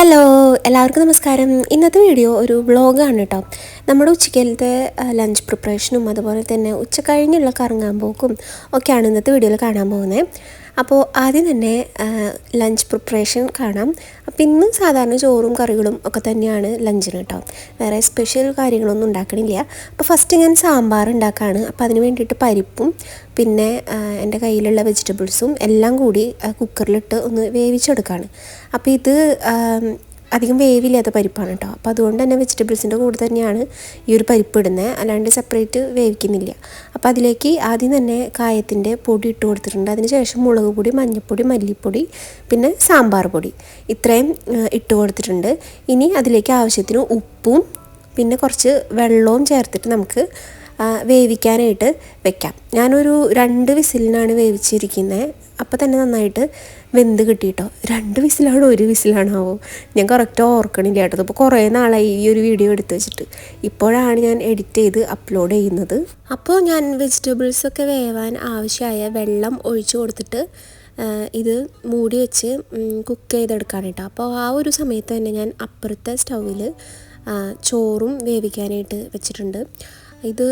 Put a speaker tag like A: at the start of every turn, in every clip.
A: Hello എല്ലാവർക്കും നമസ്കാരം. ഇന്നത്തെ വീഡിയോ ഒരു വ്ളോഗാണ് കേട്ടോ നമ്മുടെ ഉച്ചക്കലത്തെ ലഞ്ച് പ്രിപ്പറേഷനും അതുപോലെ തന്നെ ഉച്ച കഴിഞ്ഞുള്ള കറങ്ങാൻ പോക്കും ഒക്കെയാണ് ഇന്നത്തെ വീഡിയോയിൽ കാണാൻ പോകുന്നത്. അപ്പോൾ ആദ്യം തന്നെ ലഞ്ച് പ്രിപ്പറേഷൻ കാണാം. അപ്പോൾ ഇന്ന് സാധാരണ ചോറും കറികളും ഒക്കെ തന്നെയാണ് ലഞ്ചിന് കേട്ടോ. വേറെ സ്പെഷ്യൽ കാര്യങ്ങളൊന്നും ഉണ്ടാക്കണില്ല. അപ്പോൾ ഫസ്റ്റ് ഞാൻ സാമ്പാർ ഉണ്ടാക്കുകയാണ് അപ്പോൾ അതിന് വേണ്ടിയിട്ട് പരിപ്പും പിന്നെ എന്റെ കയ്യിലുള്ള വെജിറ്റബിൾസും എല്ലാം കൂടി കുക്കറിലിട്ട് ഒന്ന് വേവിച്ചെടുക്കുകയാണ് അപ്പോൾ ഇത് അധികം വേവില്ലാത്ത പരിപ്പാണ് കേട്ടോ അപ്പോൾ അതുകൊണ്ട് തന്നെ വെജിറ്റബിൾസിന്റെ കൂടെ തന്നെയാണ് ഈ ഒരു പരിപ്പ് ഇടുന്നത് അല്ലാണ്ട് സെപ്പറേറ്റ് വേവിക്കുന്നില്ല. അപ്പോൾ അതിലേക്ക് ആദ്യം തന്നെ കായത്തിന്റെ പൊടി ഇട്ട് കൊടുത്തിട്ടുണ്ട്. അതിന് ശേഷം മുളക് പൊടി മഞ്ഞൾപ്പൊടി മല്ലിപ്പൊടി പിന്നെ സാമ്പാർ പൊടി ഇത്രയും ഇട്ട് കൊടുത്തിട്ടുണ്ട്. ഇനി അതിലേക്ക് ആവശ്യത്തിന് ഉപ്പും പിന്നെ കുറച്ച് വെള്ളവും ചേർത്തിട്ട് നമുക്ക് വേവിക്കാനായിട്ട് വെക്കാം. ഞാനൊരു രണ്ട് വിസിലിനാണ് വേവിച്ചിരിക്കുന്നത് അപ്പോൾ തന്നെ നന്നായിട്ട് വെന്ത് കിട്ടിയിട്ടോ രണ്ട് വിസിലാണോ ഒരു വിസിലാണാവോ? ഞാൻ കറക്റ്റ് ഓർക്കണില്ല കേട്ടോ. അപ്പോൾ കുറേ നാളായി ഈ ഒരു വീഡിയോ എടുത്ത് വെച്ചിട്ട്. ഇപ്പോഴാണ് ഞാൻ എഡിറ്റ് ചെയ്ത് അപ്ലോഡ് ചെയ്യുന്നത്. അപ്പോൾ ഞാൻ വെജിറ്റബിൾസൊക്കെ വേവാൻ ആവശ്യമായ വെള്ളം ഒഴിച്ചു കൊടുത്തിട്ട് ഇത് മൂടി വെച്ച് കുക്ക് ചെയ്തെടുക്കാൻ കേട്ടോ. അപ്പോൾ ആ ഒരു സമയത്ത് തന്നെ ഞാൻ അപ്പുറത്തെ സ്റ്റൗവിൽ ചോറും വേവിക്കാനായിട്ട് വെച്ചിട്ടുണ്ട്. ഇത്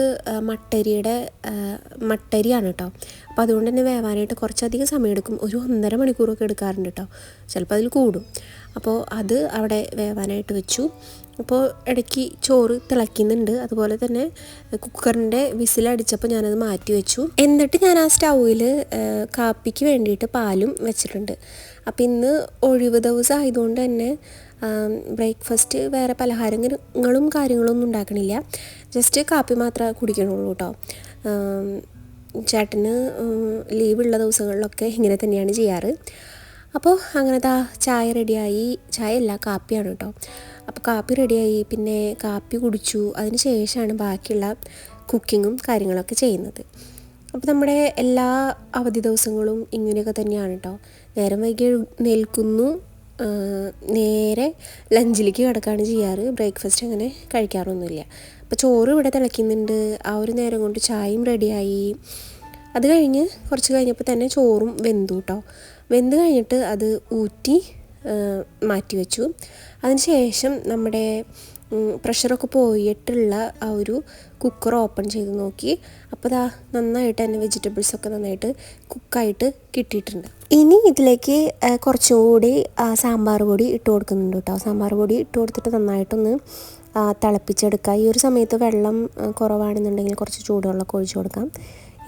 A: മട്ടരിയുടെ മട്ടരിയാണ് കേട്ടോ അപ്പോൾ അതുകൊണ്ട് തന്നെ വേവാനായിട്ട് കുറച്ചധികം സമയം എടുക്കും ഒരു ഒന്നര മണിക്കൂറൊക്കെ എടുക്കാറുണ്ട് കേട്ടോ ചിലപ്പോൾ അതിൽ കൂടും. അപ്പോൾ അത് അവിടെ വേവാനായിട്ട് വെച്ചു. അപ്പോൾ ഇടയ്ക്ക് ചോറ് തിളയ്ക്കുന്നുണ്ട്. അതുപോലെ തന്നെ കുക്കറിന്റെ വിസിലടിച്ചപ്പോൾ ഞാനത് മാറ്റി വെച്ചു. എന്നിട്ട് ഞാൻ ആ സ്റ്റൗവിൽ കാപ്പിക്ക് വേണ്ടിയിട്ട് പാലും വെച്ചിട്ടുണ്ട്. അപ്പോൾ ഇന്ന് ഒഴിവ് ദിവസം ആയതുകൊണ്ട് തന്നെ ബ്രേക്ക്ഫാസ്റ്റ് വേറെ പലഹാരങ്ങളും കാര്യങ്ങളൊന്നും ഉണ്ടാക്കണില്ല. ജസ്റ്റ് കാപ്പി മാത്രമേ കുടിക്കണുള്ളൂ കേട്ടോ ചേട്ടന് ലീവുള്ള ദിവസങ്ങളിലൊക്കെ ഇങ്ങനെ തന്നെയാണ് ചെയ്യാറ്. അപ്പോൾ അങ്ങനെ ദാ ചായ റെഡിയായി ചായ അല്ല കാപ്പിയാണ് കേട്ടോ അപ്പോൾ കാപ്പി റെഡിയായി പിന്നെ കാപ്പി കുടിച്ചു. അതിന് ശേഷമാണ് ബാക്കിയുള്ള കുക്കിങ്ങും കാര്യങ്ങളൊക്കെ ചെയ്യുന്നത്. അപ്പോൾ നമ്മുടെ എല്ലാ അവധി ദിവസങ്ങളും ഇങ്ങനെയൊക്കെ തന്നെയാണ് കേട്ടോ നേരം വൈകി നിൽക്കുന്നു. നേരെ ലഞ്ചിലേക്ക് കിടക്കുകയാണ് ചെയ്യാറ്. ബ്രേക്ക്ഫാസ്റ്റ് അങ്ങനെ കഴിക്കാറൊന്നുമില്ല. അപ്പോൾ ചോറ് ഇവിടെ തിളയ്ക്കുന്നുണ്ട്. ആ ഒരു നേരം കൊണ്ട് ചായയും റെഡിയായി. അത് കഴിഞ്ഞ് കുറച്ച് കഴിഞ്ഞപ്പോൾ തന്നെ ചോറും വെന്തു കേട്ടോ വെന്ത് കഴിഞ്ഞിട്ട് അത് ഊറ്റി മാറ്റി വെച്ചു. അതിന് ശേഷം നമ്മുടെ പ്രഷറൊക്കെ പോയിട്ടുള്ള ആ ഒരു കുക്കർ ഓപ്പൺ ചെയ്ത് നോക്കി. അപ്പോൾ ദാ നന്നായിട്ട് തന്നെ വെജിറ്റബിൾസൊക്കെ നന്നായിട്ട് കുക്കായിട്ട് കിട്ടിയിട്ടുണ്ട്. ഇനി ഇതിലേക്ക് കുറച്ചുകൂടി കുറച്ചും കൂടി സാമ്പാർ പൊടി ഇട്ട് കൊടുക്കുന്നുണ്ട് കേട്ടോ. സാമ്പാർ പൊടി ഇട്ട് കൊടുത്തിട്ട് നന്നായിട്ടൊന്ന് തിളപ്പിച്ചെടുക്കുക. ഈ ഒരു സമയത്ത് വെള്ളം കുറവാണെന്നുണ്ടെങ്കിൽ കുറച്ച് ചൂടുവെള്ളമൊക്കെ ഒഴിച്ചു കൊടുക്കാം.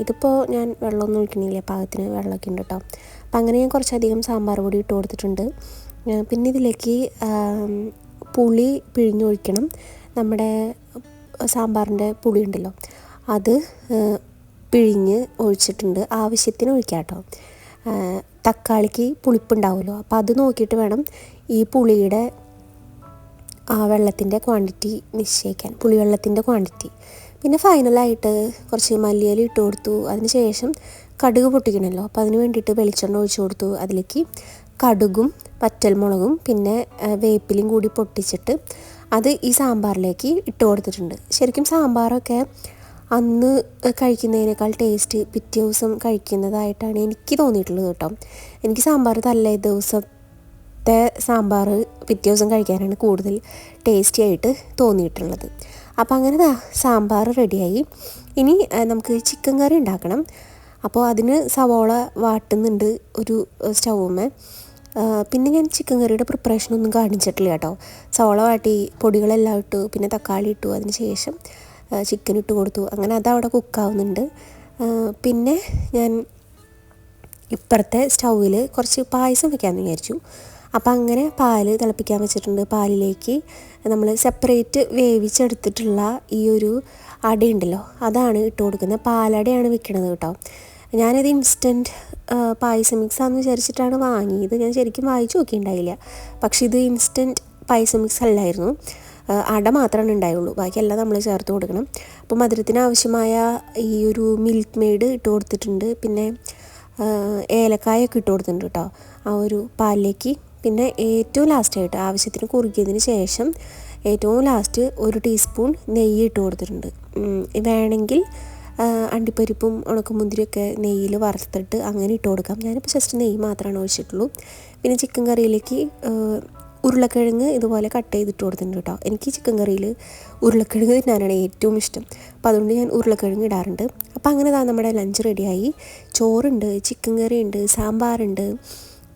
A: ഇതിപ്പോൾ ഞാൻ വെള്ളമൊന്നും ഒഴിക്കണില്ല പാകത്തിന് വെള്ളമൊക്കെ ഉണ്ട് കേട്ടോ. അപ്പം അങ്ങനെ ഞാൻ കുറച്ചധികം സാമ്പാർ പൊടി ഇട്ട് കൊടുത്തിട്ടുണ്ട്. പിന്നെ ഇതിലേക്ക് പുളി പിഴിഞ്ഞൊഴിക്കണം. നമ്മുടെ സാമ്പാറിന്റെ പുളി ഉണ്ടല്ലോ അത് പിഴിഞ്ഞ് ഒഴിച്ചിട്ടുണ്ട്. ആവശ്യത്തിന് ഒഴിക്കാം കേട്ടോ. തക്കാളിക്ക് പുളിപ്പുണ്ടാവുമല്ലോ. അപ്പോൾ അത് നോക്കിയിട്ട് വേണം ഈ പുളിയുടെ ആ വെള്ളത്തിന്റെ ക്വാണ്ടിറ്റി നിശ്ചയിക്കാൻ. പുളിവെള്ളത്തിന്റെ ക്വാണ്ടിറ്റി പിന്നെ ഫൈനലായിട്ട് കുറച്ച് മല്ലിയില ഇട്ട് കൊടുത്തു. അതിന് ശേഷം കടുക് പൊട്ടിക്കണമല്ലോ. അപ്പോൾ അതിന് വേണ്ടിയിട്ട് വെളിച്ചെണ്ണ ഒഴിച്ചു കൊടുത്തു. അതിലേക്ക് കടുകും പറ്റൽമുളകും പിന്നെ വേപ്പിലും കൂടി പൊട്ടിച്ചിട്ട് അത് ഈ സാമ്പാറിലേക്ക് ഇട്ട് കൊടുത്തിട്ടുണ്ട്. ശരിക്കും സാമ്പാറൊക്കെ അന്ന് കഴിക്കുന്നതിനേക്കാൾ ടേസ്റ്റ് പിറ്റേ ദിവസം കഴിക്കുന്നതായിട്ടാണ് എനിക്ക് തോന്നിയിട്ടുള്ളത് കേട്ടോ. എനിക്ക് സാമ്പാർ തലേ ദിവസത്തെ സാമ്പാർ പിറ്റേ ദിവസം കഴിക്കാനാണ് കൂടുതൽ ടേസ്റ്റി ആയിട്ട് തോന്നിയിട്ടുള്ളത്. അപ്പോൾ അങ്ങനെ സാമ്പാർ റെഡിയായി ഇനി നമുക്ക് ചിക്കൻ കറി ഉണ്ടാക്കണം. അപ്പോൾ അതിന് സവോള വാട്ടുന്നുണ്ട് ഒരു സ്റ്റൗമ്മേ പിന്നെ ഞാൻ ചിക്കൻ കറിയുടെ പ്രിപ്പറേഷനൊന്നും കാണിച്ചിട്ടില്ല കേട്ടോ. സവോള വാട്ടി പൊടികളെല്ലാം ഇട്ടു പിന്നെ തക്കാളി ഇട്ടു അതിന് ശേഷം ചിക്കൻ ഇട്ട് കൊടുത്തു. അങ്ങനെ അതവിടെ കുക്കാവുന്നുണ്ട് പിന്നെ ഞാൻ ഇപ്പുറത്തെ സ്റ്റൗവിൽ കുറച്ച് പായസം വെക്കാമെന്ന് വിചാരിച്ചു. അപ്പോൾ അങ്ങനെ പാൽ തിളപ്പിക്കാൻ വെച്ചിട്ടുണ്ട്. പാലിലേക്ക് നമ്മൾ സെപ്പറേറ്റ് വേവിച്ചെടുത്തിട്ടുള്ള ഈ ഒരു അടയുണ്ടല്ലോ അതാണ് ഇട്ട് കൊടുക്കുന്നത്. പാലടയാണ് വെക്കണത് കേട്ടോ. ഞാനത് ഇൻസ്റ്റന്റ് പായസം മിക്സാന്ന് വിചാരിച്ചിട്ടാണ് വാങ്ങിയത്. ഞാൻ ശരിക്കും വായിച്ചു നോക്കിയിട്ടുണ്ടായില്ല. പക്ഷേ ഇത് ഇൻസ്റ്റന്റ് പായസം മിക്സ് അല്ലായിരുന്നു. അട മാത്രമാണ് ഉണ്ടായുള്ളൂ. ബാക്കിയെല്ലാം നമ്മൾ ചേർത്ത് കൊടുക്കണം. അപ്പോൾ മധുരത്തിന് ആവശ്യമായ ഈ ഒരു മിൽക്ക് മെയ്ഡ് ഇട്ട് കൊടുത്തിട്ടുണ്ട്. പിന്നെ ഏലക്കായൊക്കെ ഇട്ട് കൊടുത്തിട്ടുണ്ട് കേട്ടോ. ആ ഒരു പാലിലേക്ക്. പിന്നെ ഏറ്റവും ലാസ്റ്റായിട്ട് ആവശ്യത്തിന് കുറുക്കിയതിന് ശേഷം ഏറ്റവും ലാസ്റ്റ് ഒരു ടീസ്പൂൺ നെയ്യ് ഇട്ട് കൊടുത്തിട്ടുണ്ട്. വേണമെങ്കിൽ അണ്ടിപ്പരിപ്പും ഉണക്കമുന്തിരിയൊക്കെ നെയ്യിൽ വറുത്തിട്ട് അങ്ങനെ ഇട്ട് കൊടുക്കാം. ഞാനിപ്പോൾ ജസ്റ്റ് നെയ്യ് മാത്രമാണ് ഒഴിച്ചിട്ടുള്ളൂ. പിന്നെ ചിക്കൻ കറിയിലേക്ക് ഉരുളക്കിഴങ്ങ് ഇതുപോലെ കട്ട് ചെയ്തിട്ട് കൊടുത്തിട്ടുണ്ട് കേട്ടോ. എനിക്ക് ചിക്കൻ കറിയിൽ ഉരുളക്കിഴങ്ങ് തിന്നാനാണ് ഏറ്റവും ഇഷ്ടം. അപ്പോൾ അതുകൊണ്ട് ഞാൻ ഉരുളക്കിഴങ്ങ് ഇടാറുണ്ട്. അപ്പോൾ അങ്ങനെ താ നമ്മുടെ ലഞ്ച് റെഡിയായി ചോറുണ്ട് ചിക്കൻ കറി ഉണ്ട് സാമ്പാറുണ്ട്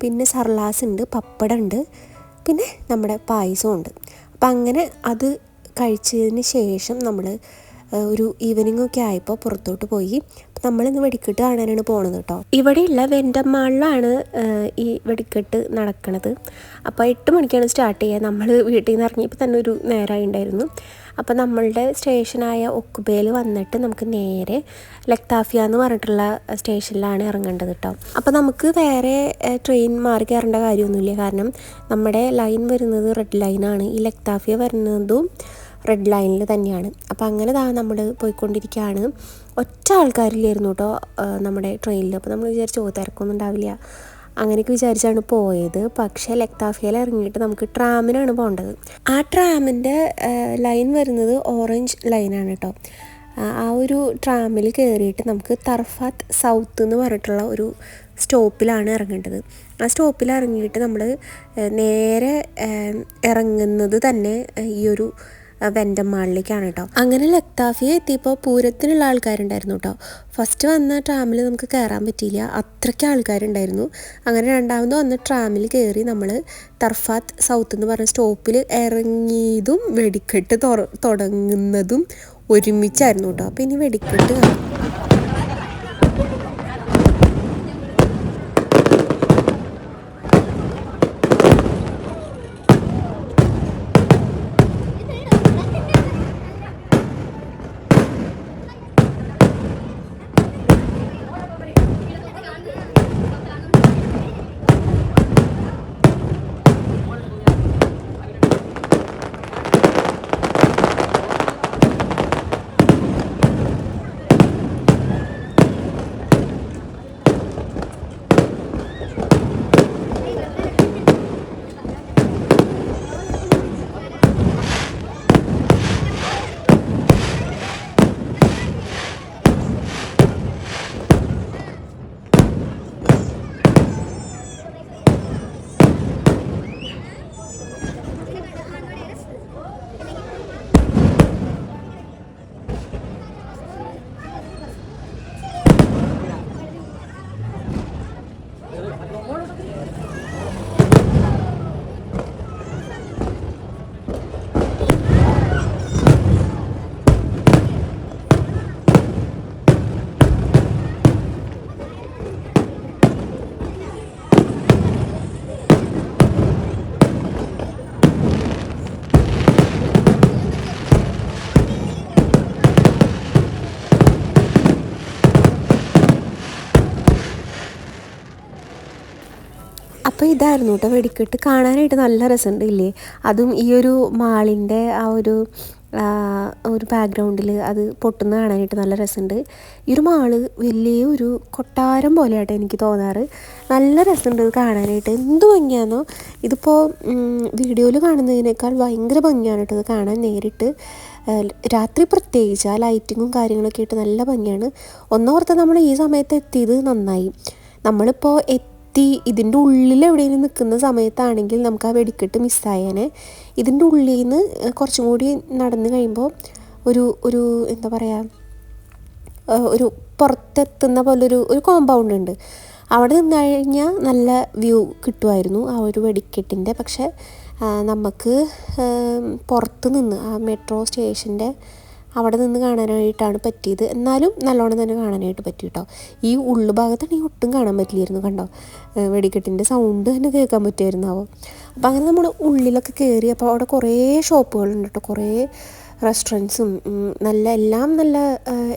A: പിന്നെ സർലാസ് ഉണ്ട് പപ്പടം ഉണ്ട് പിന്നെ നമ്മുടെ പായസവും ഉണ്ട്. അപ്പം അങ്ങനെ അത് കഴിച്ചതിന് ശേഷം നമ്മൾ ഒരു ഈവനിങ് ഒക്കെ ആയപ്പോൾ പുറത്തോട്ട് പോയി. നമ്മളിന്ന് വെടിക്കെട്ട് കാണാനാണ് പോണത് കേട്ടോ ഇവിടെയുള്ള വെന്റമ്മാളിലാണ് ഈ വെടിക്കെട്ട് നടക്കുന്നത് അപ്പോൾ എട്ട് മണിക്കാണ് സ്റ്റാർട്ട് ചെയ്യുക നമ്മൾ വീട്ടിൽ നിന്ന് ഇറങ്ങിയപ്പോൾ തന്നെ ഒരു നേരമായി ഉണ്ടായിരുന്നു അപ്പോൾ നമ്മളുടെ സ്റ്റേഷനായ ഒക്കുബേൽ വന്നിട്ട് നമുക്ക് നേരെ ലക്താഫിയ എന്ന് പറഞ്ഞിട്ടുള്ള സ്റ്റേഷനിലാണ് ഇറങ്ങേണ്ടത് കേട്ടോ അപ്പോൾ നമുക്ക് വേറെ ട്രെയിൻ മാറി കയറേണ്ട കാര്യമൊന്നുമില്ല. കാരണം നമ്മുടെ ലൈൻ വരുന്നത് റെഡ് ലൈനാണ് ഈ ലക്താഫിയ വരുന്നതും റെഡ് ലൈനിൽ തന്നെയാണ്. അപ്പോൾ അങ്ങനെ താ നമ്മൾ പോയിക്കൊണ്ടിരിക്കുകയാണ് ഒറ്റ ആൾക്കാരില്ലായിരുന്നു കേട്ടോ നമ്മുടെ ട്രെയിനിൽ അപ്പോൾ നമ്മൾ വിചാരിച്ചു ഓ തിരക്കൊന്നും ഉണ്ടാവില്ല. അങ്ങനെയൊക്കെ വിചാരിച്ചാണ് പോയത്. പക്ഷേ ലക്താഫിയയിൽ ഇറങ്ങിയിട്ട് നമുക്ക് ട്രാമിനാണ് പോകേണ്ടത് ആ ട്രാമിന്റെ ലൈൻ വരുന്നത് ഓറഞ്ച് ലൈനാണ് കേട്ടോ ആ ഒരു ട്രാമിൽ കയറിയിട്ട് നമുക്ക് തർഫാത്ത് സൗത്ത് എന്ന് പറഞ്ഞിട്ടുള്ള ഒരു സ്റ്റോപ്പിലാണ് ഇറങ്ങേണ്ടത്. ആ സ്റ്റോപ്പിൽ ഇറങ്ങിയിട്ട് നമ്മൾ നേരെ ഇറങ്ങുന്നത് തന്നെ ഈ ഒരു വെന്റമ്മാളിലേക്കാണ് കേട്ടോ. അങ്ങനെ ലക്താഫിയ എത്തിയപ്പോൾ പൂരത്തിനുള്ള ആൾക്കാരുണ്ടായിരുന്നു കേട്ടോ. ഫസ്റ്റ് വന്ന ട്രാമിൽ നമുക്ക് കയറാൻ പറ്റിയില്ല. അത്രയ്ക്ക് ആൾക്കാരുണ്ടായിരുന്നു. അങ്ങനെ രണ്ടാമത് വന്ന ട്രാമിൽ കയറി നമ്മൾ തർഫാത്ത് സൗത്ത് എന്ന് പറഞ്ഞ സ്റ്റോപ്പിൽ ഇറങ്ങിയതും വെടിക്കെട്ട് തുടങ്ങുന്നതും ഒരുമിച്ചായിരുന്നു കേട്ടോ. അപ്പോൾ ഇനി വെടിക്കെട്ട് കാണാം. അപ്പോൾ ഇതായിരുന്നു കേട്ടോ വെടിക്കെട്ട്. കാണാനായിട്ട് നല്ല രസമുണ്ട് ഇല്ലേ അതും ഈ ഒരു മാളിന്റെ ആ ഒരു ഒരു ബാക്ക്ഗ്രൗണ്ടിൽ അത് പൊട്ടുന്ന കാണാനായിട്ട് നല്ല രസമുണ്ട് ഈ ഒരു മാൾ വലിയ ഒരു കൊട്ടാരം പോലെയായിട്ട് എനിക്ക് തോന്നാറ്. നല്ല രസമുണ്ട് ഇത് കാണാനായിട്ട്. എന്ത് ഭംഗിയാണോ ഇതിപ്പോൾ വീഡിയോയിൽ കാണുന്നതിനേക്കാൾ ഭയങ്കര ഭംഗിയാണ് കേട്ടോ ഇത് കാണാൻ നേരിട്ട്. രാത്രി പ്രത്യേകിച്ച് ആ ലൈറ്റിങ്ങും കാര്യങ്ങളൊക്കെ ആയിട്ട് നല്ല ഭംഗിയാണ്. ഒന്നോർത്ത് നമ്മൾ ഈ സമയത്ത് എത്തിയത് നന്നായി. നമ്മളിപ്പോൾ എത്തി ഇതിന്റെ ഉള്ളിൽ എവിടെയെങ്കിലും നിൽക്കുന്ന സമയത്താണെങ്കിൽ നമുക്ക് ആ വെടിക്കെട്ട് മിസ്സായേനെ ഇതിന്റെ ഉള്ളിൽ നിന്ന് കുറച്ചും കൂടി നടന്നു കഴിയുമ്പോൾ ഒരു ഒരു എന്താ പറയുക ഒരു പുറത്തെത്തുന്ന പോലൊരു ഒരു കോമ്പൗണ്ട് ഉണ്ട്. അവിടെ നിന്ന് കഴിഞ്ഞാൽ നല്ല വ്യൂ കിട്ടുമായിരുന്നു ആ ഒരു വെടിക്കെട്ടിന്റെ. പക്ഷേ നമുക്ക് പുറത്ത് നിന്ന് ആ മെട്രോ സ്റ്റേഷന്റെ അവിടെ നിന്ന് കാണാനായിട്ടാണ് പറ്റിയത്. എന്നാലും നല്ലോണം തന്നെ കാണാനായിട്ട് പറ്റി കേട്ടോ ഈ ഉള്ളുഭാഗത്താണെങ്കിൽ ഒട്ടും കാണാൻ പറ്റില്ലായിരുന്നു കണ്ടോ? വെടിക്കെട്ടിന്റെ സൗണ്ട് തന്നെ കേൾക്കാൻ പറ്റുമായിരുന്നാവോ അപ്പോൾ അങ്ങനെ നമ്മൾ ഉള്ളിലൊക്കെ കയറി അപ്പോൾ അവിടെ കുറേ ഷോപ്പുകളുണ്ട് കേട്ടോ കുറേ റെസ്റ്റോറന്റ്സും നല്ല എല്ലാം നല്ല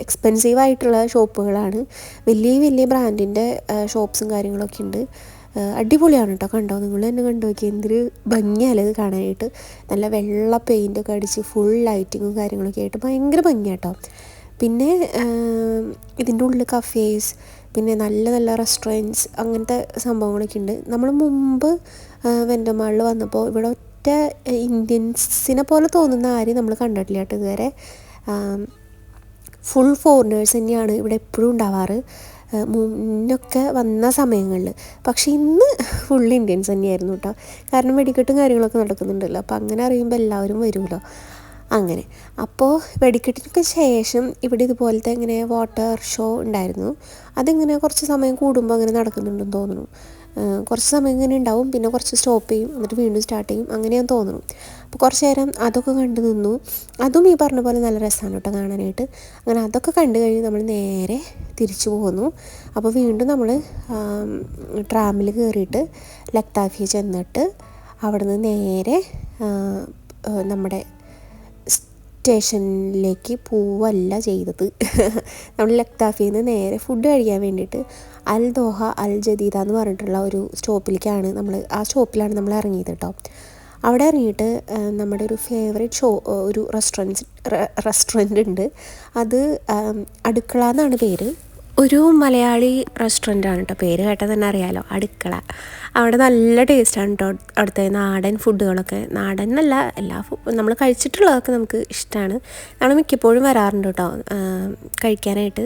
A: എക്സ്പെൻസീവ് ആയിട്ടുള്ള ഷോപ്പുകളാണ്. വലിയ വലിയ ബ്രാൻഡിന്റെ ഷോപ്സും കാര്യങ്ങളൊക്കെ ഉണ്ട്. അടിപൊളിയാണ് കേട്ടോ കണ്ടോ? നിങ്ങൾ തന്നെ കണ്ടു നോക്കി. എന്തൊരു ഭംഗിയല്ല ഇത് കാണാനായിട്ട്. നല്ല വെള്ള പെയിന്റൊക്കെ അടിച്ച് ഫുൾ ലൈറ്റിങ്ങും കാര്യങ്ങളൊക്കെ ആയിട്ട് ഭയങ്കര ഭംഗിയാട്ടോ പിന്നെ ഇതിന്റെ ഉള്ളിൽ കഫേസ് പിന്നെ നല്ല നല്ല റെസ്റ്റോറന്റ്സ് അങ്ങനത്തെ സംഭവങ്ങളൊക്കെ ഉണ്ട്. നമ്മൾ മുമ്പ് വെന്റമാളിൽ വന്നപ്പോൾ ഇവിടെ ഒറ്റ ഇന്ത്യൻസിനെ പോലെ തോന്നുന്ന ആരെയും നമ്മൾ കണ്ടിട്ടില്ല കേട്ടോ ഇതുവരെ. ഫുൾ ഫോറിനേഴ്സ് തന്നെയാണ് ഇവിടെ എപ്പോഴും ഉണ്ടാവാറ്. മുന്നൊക്കെ വന്ന സമയങ്ങളിൽ. പക്ഷേ ഇന്ന് ഫുൾ ഇന്ത്യൻസ് തന്നെയായിരുന്നു കേട്ടോ കാരണം വെടിക്കെട്ടും കാര്യങ്ങളൊക്കെ നടക്കുന്നുണ്ടല്ലോ. അപ്പോൾ അങ്ങനെ അറിയുമ്പോൾ എല്ലാവരും വരുമല്ലോ. അങ്ങനെ. അപ്പോൾ വെടിക്കെട്ടിനൊക്കെ ശേഷം ഇവിടെ ഇതുപോലത്തെ ഇങ്ങനെ വാട്ടർ ഷോ ഉണ്ടായിരുന്നു. അതിങ്ങനെ കുറച്ച് സമയം കൂടുമ്പോൾ അങ്ങനെ നടക്കുന്നുണ്ടെന്ന് തോന്നുന്നു. കുറച്ച് സമയം ഇങ്ങനെ ഉണ്ടാവും പിന്നെ കുറച്ച് സ്റ്റോപ്പ് ചെയ്യും എന്നിട്ട് വീണ്ടും സ്റ്റാർട്ട് ചെയ്യും അങ്ങനെയാണ് തോന്നുന്നു. അപ്പോൾ കുറച്ച് നേരം അതൊക്കെ കണ്ടു നിന്നു. അതും ഈ പറഞ്ഞ പോലെ നല്ല രസമാണ് കേട്ടോ കാണാനായിട്ട്. അങ്ങനെ അതൊക്കെ കണ്ടു കഴിഞ്ഞ് നമ്മൾ നേരെ തിരിച്ചു പോന്നു. അപ്പോൾ വീണ്ടും നമ്മൾ ട്രാമിൽ കയറിയിട്ട് ലക്താഫിയ ചെന്നിട്ട് അവിടുന്ന് നേരെ നമ്മുടെ സ്റ്റേഷനിലേക്ക് പോവല്ല ചെയ്തത്. നമ്മൾ ലക്താഫിയിൽ നിന്ന് നേരെ ഫുഡ് കഴിക്കാൻ വേണ്ടിയിട്ട് അൽ ദോഹ അൽ ജദീദ എന്ന് പറഞ്ഞിട്ടുള്ള ഒരു സ്റ്റോപ്പിലേക്കാണ് നമ്മൾ ആ സ്റ്റോപ്പിലാണ് നമ്മൾ ഇറങ്ങിയത് കേട്ടോ അവിടെ ഇറങ്ങിയിട്ട് നമ്മുടെ ഒരു ഫേവറേറ്റ് ഷോ ഒരു റെസ്റ്റോറന്റ് റെസ്റ്റോറന്റ് ഉണ്ട്. അത് അടുക്കള എന്നാണ് പേര്. ഒരു മലയാളി റെസ്റ്റോറന്റ് ആണ് കേട്ടോ. പേര് കേട്ടാൽ തന്നെ അറിയാലോ. അടുക്കള. അവിടെ നല്ല ടേസ്റ്റാണ് കേട്ടോ. അവിടുത്തെ നാടൻ ഫുഡുകളൊക്കെ നാടൻ എന്നല്ല എല്ലാ നമ്മൾ കഴിച്ചിട്ടുള്ളതൊക്കെ നമുക്ക് ഇഷ്ടമാണ് നമ്മൾ മിക്കപ്പോഴും വരാറുണ്ട് കേട്ടോ. കഴിക്കാനായിട്ട്.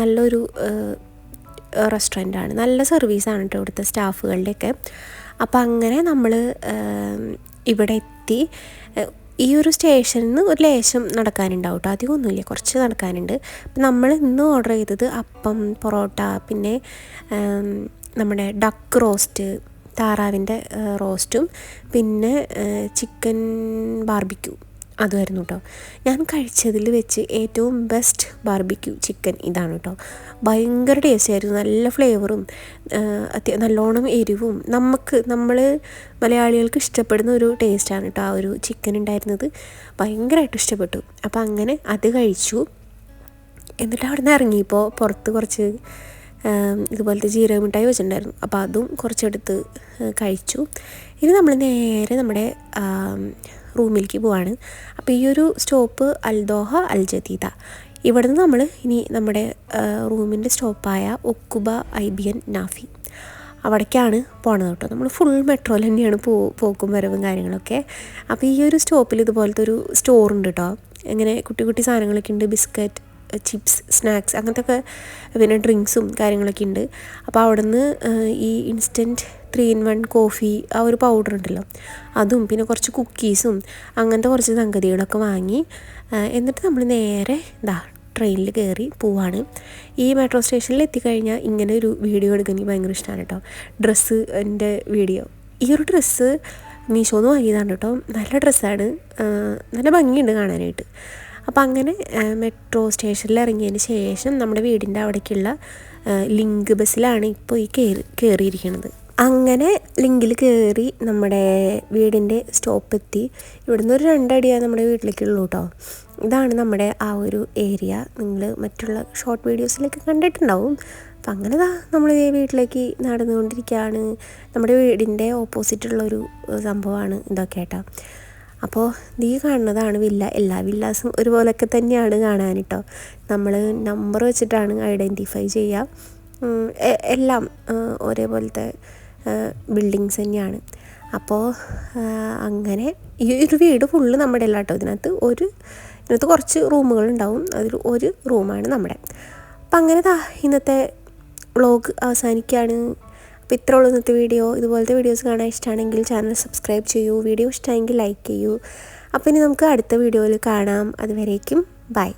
A: നല്ലൊരു റെസ്റ്റോറന്റാണ്. നല്ല സർവീസാണ് കേട്ടോ ഇവിടുത്തെ സ്റ്റാഫുകളുടെയൊക്കെ അപ്പോൾ അങ്ങനെ നമ്മൾ ഇവിടെ എത്തി. ഈ ഒരു സ്റ്റേഷനിൽ നിന്ന് ഒരു ലേശം നടക്കാനുണ്ടാവും കേട്ടോ അധികമൊന്നുമില്ല കുറച്ച് നടക്കാനുണ്ട്. അപ്പം നമ്മൾ ഇന്ന് ഓർഡർ ചെയ്തത് അപ്പം പൊറോട്ട പിന്നെ നമ്മുടെ ഡക്ക് റോസ്റ്റ് താറാവിന്റെ റോസ്റ്റും പിന്നെ ചിക്കൻ ബാർബിക്യൂ അതുമായിരുന്നു കേട്ടോ ഞാൻ കഴിച്ചതിൽ വെച്ച് ഏറ്റവും ബെസ്റ്റ് ബാർബിക്യൂ ചിക്കൻ ഇതാണ് കേട്ടോ ഭയങ്കര ടേസ്റ്റ് ആയിരുന്നു. നല്ല ഫ്ലേവറും അത്യ നല്ലോണം എരിവും നമുക്ക് നമ്മൾ മലയാളികൾക്ക് ഇഷ്ടപ്പെടുന്ന ഒരു ടേസ്റ്റാണ് കേട്ടോ ആ ഒരു ചിക്കൻ ഉണ്ടായിരുന്നത് ഭയങ്കരമായിട്ട് ഇഷ്ടപ്പെട്ടു. അപ്പോൾ അങ്ങനെ അത് കഴിച്ചു. എന്നിട്ട് അവിടെ നിന്ന് ഇറങ്ങിയപ്പോൾ പുറത്ത് കുറച്ച് ഇതുപോലത്തെ ജീരക മിഠായി വെച്ചിട്ടുണ്ടായിരുന്നു. അപ്പോൾ അതും കുറച്ചെടുത്ത് കഴിച്ചു. ഇനി നമ്മൾ നേരെ നമ്മുടെ റൂമിലേക്ക് പോവാണ്. അപ്പോൾ ഈ ഒരു സ്റ്റോപ്പ് അൽദോഹ അൽ ജദീദ. ഇവിടുന്ന് നമ്മൾ ഇനി നമ്മുടെ റൂമിന്റെ സ്റ്റോപ്പായ ഒക്കുബ ഐബിയൻ നാഫി അവിടേക്കാണ് പോണത് കേട്ടോ. നമ്മൾ ഫുൾ മെട്രോയിൽ തന്നെയാണ് പോ പോക്കും വരവും കാര്യങ്ങളൊക്കെ. അപ്പോൾ ഈ ഒരു സ്റ്റോപ്പിൽ ഇതുപോലത്തെ ഒരു സ്റ്റോർ ഉണ്ട് കേട്ടോ. ഇങ്ങനെ കുട്ടി കുട്ടി സാധനങ്ങളൊക്കെ ഉണ്ട്. ബിസ്ക്കറ്റ് ചിപ്സ് സ്നാക്സ് അങ്ങനത്തെ ഒക്കെ പിന്നെ ഡ്രിങ്ക്സും കാര്യങ്ങളൊക്കെ ഉണ്ട്. അപ്പോൾ അവിടുന്ന് ഈ instant three in one coffee ആ ഒരു പൗഡർ ഉണ്ടല്ലോ. അതും പിന്നെ കുറച്ച് കുക്കീസും അങ്ങനത്തെ കുറച്ച് സംഗതികളൊക്കെ വാങ്ങി എന്നിട്ട് നമ്മൾ നേരെ ഇതാ ട്രെയിനിൽ കയറി പോവാണ്. ഈ മെട്രോ സ്റ്റേഷനിൽ എത്തിക്കഴിഞ്ഞാൽ ഇങ്ങനെ ഒരു വീഡിയോ എടുക്കാൻ എനിക്ക് ഭയങ്കര ഇഷ്ടമാണ് കേട്ടോ ഡ്രസ്സ് എന്റെ വീഡിയോ ഈ ഒരു ഡ്രസ്സ് മീഷോന്ന് വാങ്ങിയതാണ് കേട്ടോ നല്ല ഡ്രസ്സാണ് നല്ല ഭംഗിയുണ്ട് കാണാനായിട്ട്. അപ്പോൾ അങ്ങനെ മെട്രോ സ്റ്റേഷനിൽ ഇറങ്ങിയതിന് ശേഷം നമ്മുടെ വീടിന്റെ അവിടേക്കുള്ള ലിങ്ക് ബസ്സിലാണ് ഇപ്പോൾ ഈ കയറി കയറിയിരിക്കുന്നത് അങ്ങനെ ലിങ്കിൽ കയറി നമ്മുടെ വീടിന്റെ സ്റ്റോപ്പ് എത്തി. ഇവിടുന്ന് ഒരു രണ്ടടിയാണ് നമ്മുടെ വീട്ടിലേക്കുള്ളൂ കേട്ടോ ഇതാണ് നമ്മുടെ ആ ഒരു ഏരിയ. നിങ്ങൾ മറ്റുള്ള ഷോർട്ട് വീഡിയോസിലൊക്കെ കണ്ടിട്ടുണ്ടാവും. അപ്പം അങ്ങനെ ഇതാ നമ്മൾ ഈ വീട്ടിലേക്ക് നടന്നുകൊണ്ടിരിക്കുകയാണ്. നമ്മുടെ വീടിന്റെ ഓപ്പോസിറ്റുള്ളൊരു സംഭവമാണ് ഇതൊക്കെ കേട്ടോ അപ്പോൾ നീ കാണുന്നതാണ് വില്ല. എല്ലാ വില്ലാസും ഒരുപോലൊക്കെ തന്നെയാണ് കാണാൻ കേട്ടോ നമ്മൾ നമ്പർ വെച്ചിട്ടാണ് ഐഡന്റിഫൈ ചെയ്യുക. എല്ലാം ഒരേപോലത്തെ ബിൽഡിങ്സ് തന്നെയാണ്. അപ്പോൾ അങ്ങനെ ഈ ഒരു വീട് ഫുള്ള് നമ്മുടെ അല്ല കേട്ടോ ഇതിനകത്ത് ഒരു ഇതിനകത്ത് കുറച്ച് റൂമുകളുണ്ടാവും അതിൽ ഒരു റൂമാണ് നമ്മുടെ. അപ്പം അങ്ങനെ താ ഇന്നത്തെ വ്ളോഗ് അവസാനിക്കുകയാണ് അപ്പോൾ ഇത്ര ഉള്ളൂ ഇന്നത്തെ വീഡിയോ ഇതുപോലത്തെ വീഡിയോസ് കാണാൻ ഇഷ്ടമാണെങ്കിൽ ചാനൽ സബ്സ്ക്രൈബ് ചെയ്യൂ. വീഡിയോ ഇഷ്ടമായെങ്കിൽ ലൈക്ക് ചെയ്യൂ. അപ്പോൾ ഇനി നമുക്ക് അടുത്ത വീഡിയോയിൽ കാണാം. അതുവരേക്കും ബൈ